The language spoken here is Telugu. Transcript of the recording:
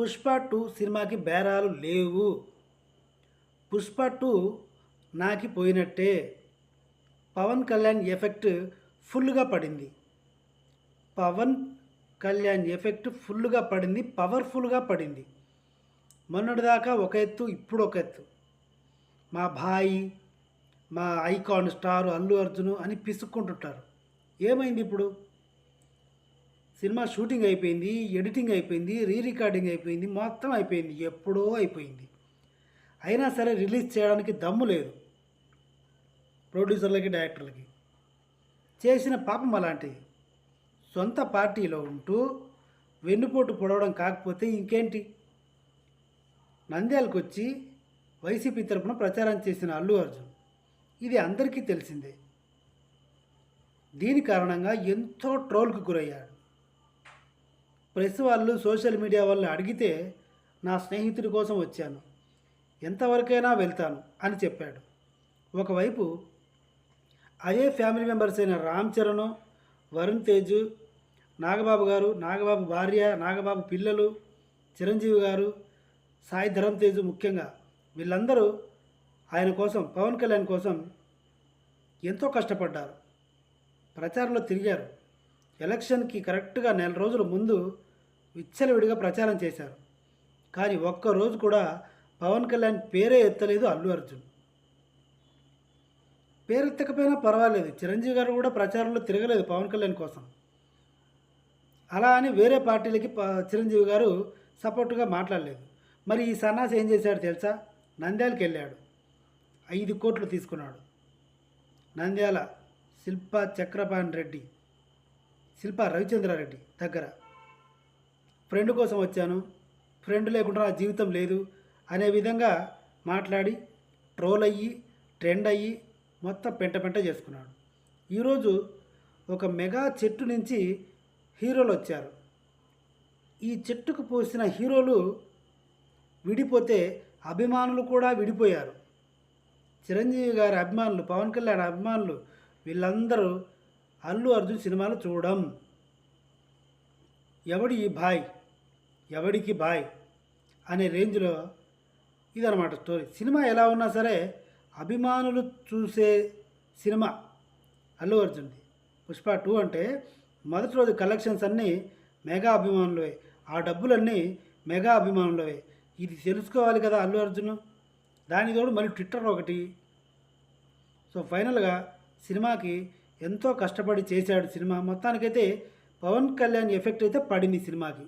పుష్ప టూ సినిమాకి బేరాలు లేవు. పుష్ప టూ నాకి పోయినట్టే. పవన్ కళ్యాణ్ ఎఫెక్ట్ ఫుల్గా పడింది. పవన్ కళ్యాణ్ ఎఫెక్ట్ ఫుల్గా పడింది పవర్ఫుల్గా పడింది. మొన్నటిదాకా ఒక ఎత్తు ఇప్పుడు ఒక ఎత్తు. మా భాయి మా ఐకాన్ స్టార్ అల్లు అర్జున్ అని పిసుక్కుంటుంటారు. ఏమైంది ఇప్పుడు? సినిమా షూటింగ్ అయిపోయింది ఎడిటింగ్ అయిపోయింది రీ రికార్డింగ్ అయిపోయింది మొత్తం అయిపోయింది ఎప్పుడో అయిపోయింది. అయినా సరే రిలీజ్ చేయడానికి దమ్ము లేదు. ప్రొడ్యూసర్లకి డైరెక్టర్లకి. చేసిన పాపం అలాంటిది. సొంత పార్టీలో ఉంటూ వెన్నుపోటు పొడవడం కాకపోతే ఇంకేంటి? నంద్యాలకు వచ్చి వైసీపీ తరపున ప్రచారం చేసిన అల్లు అర్జున్. ఇది అందరికీ తెలిసిందే. దీని కారణంగా ఎంతో ట్రోల్కి గురయ్యాడు. ప్రెస్ వాళ్ళు సోషల్ మీడియా వాళ్ళు అడిగితే నా స్నేహితుడి కోసం వచ్చాను. ఎంతవరకైనా వెళ్తాను అని చెప్పాడు. ఒకవైపు అదే ఫ్యామిలీ మెంబర్స్ అయిన రామ్ చరణ్ వరుణ్ తేజ్ నాగబాబు గారు నాగబాబు భార్య నాగబాబు పిల్లలు చిరంజీవి గారు సాయి ధరమ్ తేజ్ ముఖ్యంగా వీళ్ళందరూ ఆయన కోసం పవన్ కళ్యాణ్ కోసం ఎంతో కష్టపడ్డారు. ప్రచారంలో తిరిగారు. ఎలక్షన్కి కరెక్ట్గా నెల రోజుల ముందు విచ్చలవిడిగా ప్రచారం చేశారు. కానీ ఒక్క రోజు కూడా పవన్ కళ్యాణ్ పేరే ఎత్తలేదు అల్లు అర్జున్. పేరెత్తకపోయినా పర్వాలేదు. చిరంజీవి గారు కూడా ప్రచారంలో తిరగలేదు పవన్ కళ్యాణ్ కోసం. అలా అని వేరే పార్టీలకి ప- చిరంజీవి గారు సపోర్టుగా మాట్లాడలేదు. మరి ఈ సన్నాసి ఏం చేశాడు తెలుసా? నంద్యాలకి వెళ్ళాడు. ఐదు కోట్లు తీసుకున్నాడు. నంద్యాల శిల్ప చక్రపాణి రెడ్డి శిల్ప రవిచంద్రారెడ్డి దగ్గర. ఫ్రెండ్ కోసం వచ్చాను. ఫ్రెండ్ లేకుండా నా జీవితం లేదు అనే విధంగా మాట్లాడి ట్రోల్ అయ్యి ట్రెండ్ అయ్యి మొత్తం పెంట పెంట చేసుకున్నాడు. ఈరోజు ఒక మెగా చెట్టు నుంచి హీరోలు వచ్చారు. ఈ చెట్టుకు పోసిన హీరోలు విడిపోతే అభిమానులు కూడా విడిపోయారు. చిరంజీవి గారి అభిమానులు పవన్ కళ్యాణ్ అభిమానులు వీళ్ళందరూ అల్లు అర్జున్ సినిమాలు చూడడం. ఎవడి ఈ బాయ్? ఎవడికి బాయ్ అనే రేంజ్లో ఇదనమాట స్టోరీ. సినిమా ఎలా ఉన్నా సరే అభిమానులు చూసే సినిమా అల్లు అర్జున్ది. పుష్ప టూ అంటే మొదటి రోజు కలెక్షన్స్ అన్నీ మెగా అభిమానులవే. ఆ డబ్బులన్నీ మెగా అభిమానులవే. ఇది తెలుసుకోవాలి కదా అల్లు అర్జున్? దాని తోడు మళ్ళీ ట్విట్టర్ ఒకటి. సో ఫైనల్గా సినిమాకి ఎంతో కష్టపడి చేశాడు సినిమా. మొత్తానికైతే పవన్ కళ్యాణ్ ఎఫెక్ట్ అయితే పడింది సినిమాకి.